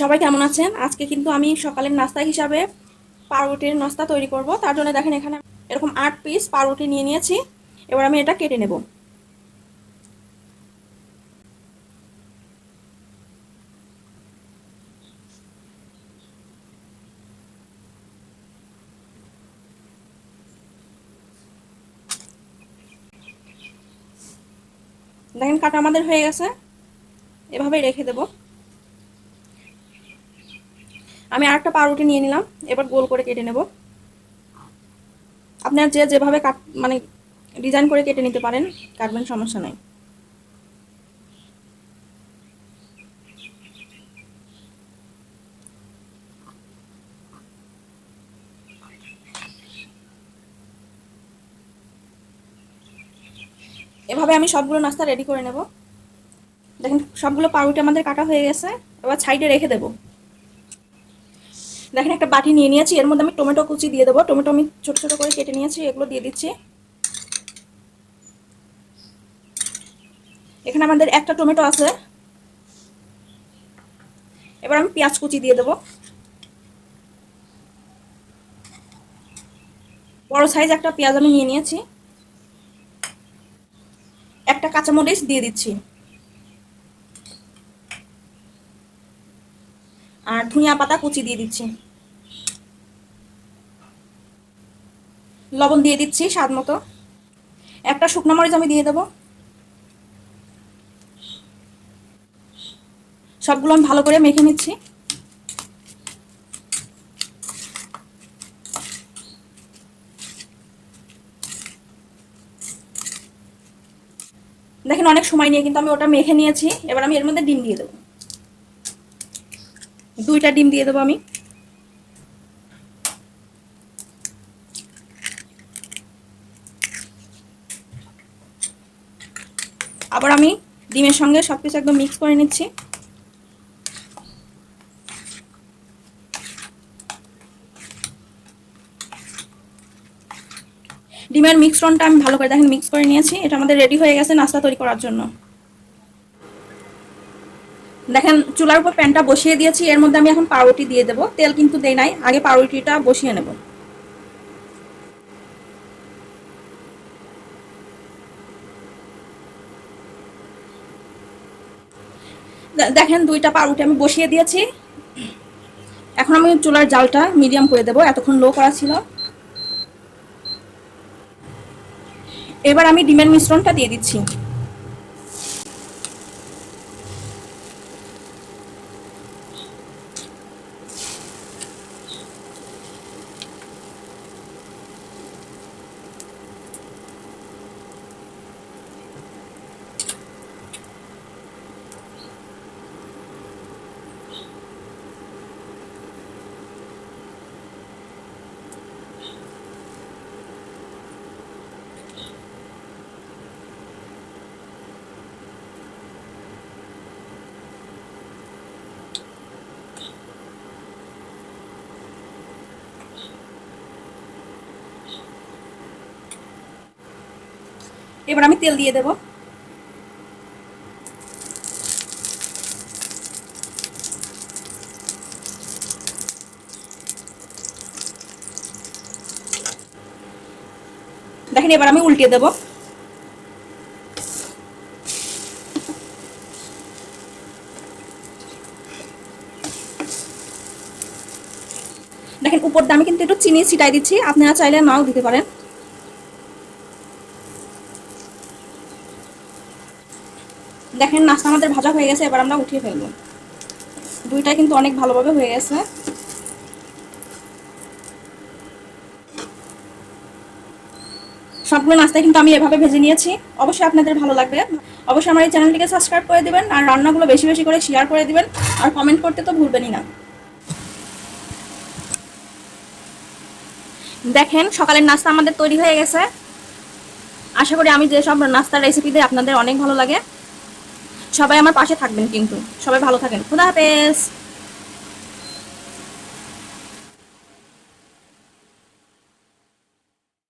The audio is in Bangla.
সবাই কেমন আছেন? আজকে কিন্তু আমি সকালের নাস্তা হিসাবে পাউরুটির নাস্তা তৈরি করব। তার জন্য দেখেন এখানে এরকম আট পিস পাউরুটি নিয়ে নিয়েছি। এবার আমি এটা কেটে নেব। দেখেন কাটা আমাদের হয়ে গেছে। এভাবেই রেখে দেব। আমি আরেকটা পাউরুটি নিয়ে নিলাম, এবার গোল করে কেটে নেব। আপনার যে যেভাবে কাট মানে ডিজাইন করে কেটে নিতে পারেন, কাটবেন, সমস্যা নেই। এভাবে আমি সবগুলো নাস্তা রেডি করে নেব। দেখেন, সবগুলো পাউরুটি আমাদের কাটা হয়ে গেছে, এবার সাইডে রেখে দেব। দেখেন, একটা বাটি নিয়ে নিয়েছি, এর মধ্যে আমি টমেটো কুচি দিয়ে দেবো। টমেটো আমি ছোটো ছোটো করে কেটে নিয়েছি, এগুলো দিয়ে দিচ্ছি। এখানে আমাদের একটা টমেটো আছে। এবার আমি পেঁয়াজ কুচি দিয়ে দেবো। বড় সাইজ একটা পেঁয়াজ আমি নিয়ে নিয়েছি। একটা কাঁচামরিচ দিয়ে দিচ্ছি। আর ধনিয়া পাতা কুচি দিয়ে দিচ্ছি। লবণ দিয়ে দিচ্ছি স্বাদ মতো। একটা শুকনো মরিচ আমি দিয়ে দেবো। সবগুলো আমি ভালো করে মেখে নিচ্ছি। দেখেন অনেক সময় নিয়ে কিন্তু আমি ওটা মেখে নিয়েছি। এবার আমি এর মধ্যে ডিম দিয়ে দেবো। দুইটা ডিম দিয়ে দেবো আমি। আবার আমি ডিমের সঙ্গে সব কিছু একদম মিক্স করে নিচ্ছি। ডিমের মিক্সরনটা আমি ভালো করে দেখেন মিক্স করে নিয়েছি। এটা আমাদের রেডি হয়ে গেছে নাস্তা তৈরি করার জন্য। দেখেন, চুলার উপর প্যানটা বসিয়ে দিয়েছি, এর মধ্যে আমি এখন পাউরুটি দিয়ে দেবো। তেল কিন্তু দেই নাই, আগে পাউরুটিটা বসিয়ে নেব। দেখেন, দুইটা পাউরুটি আমি বসিয়ে দিয়েছি। এখন আমি চুলার জালটা মিডিয়াম করে দেবো, এতক্ষণ লো করা ছিল। এবার আমি ডিমের মিশ্রণটা দিয়ে দিচ্ছি। এবার আমি তেল দিয়ে দেব। দেখেন, এবার আমি উল্টে দেব। দেখেন, উপর দিয়ে আমি কিন্তু একটু চিনি ছিটাই দিচ্ছি। আপনারা চাইলে নাও দিতে পারেন। দেখেন নাস্তা আমাদের ভাজা হয়ে গেছে, এবার আমরা উঠিয়ে ফেলব। দুইটা কিন্তু অনেক ভালোভাবে হয়ে গেছে। সবগুলো নাস্তা কিন্তু আমি এভাবে ভেজে নিয়েছি। অবশ্যই আপনাদের ভালো লাগবে। অবশ্যই আমার এই চ্যানেলটিকে সাবস্ক্রাইব করে দেবেন আর রান্নাগুলো বেশি বেশি করে শেয়ার করে দিবেন। আর কমেন্ট করতে তো ভুলবেনই না। দেখেন, সকালের নাস্তা আমাদের তৈরি হয়ে গেছে। আশা করি আমি যেসব নাস্তার রেসিপি দিই আপনাদের অনেক ভালো লাগে। সবাই আমার পাশে থাকবেন কিন্তু। সবাই ভালো থাকেন। খুদা হাফেজ!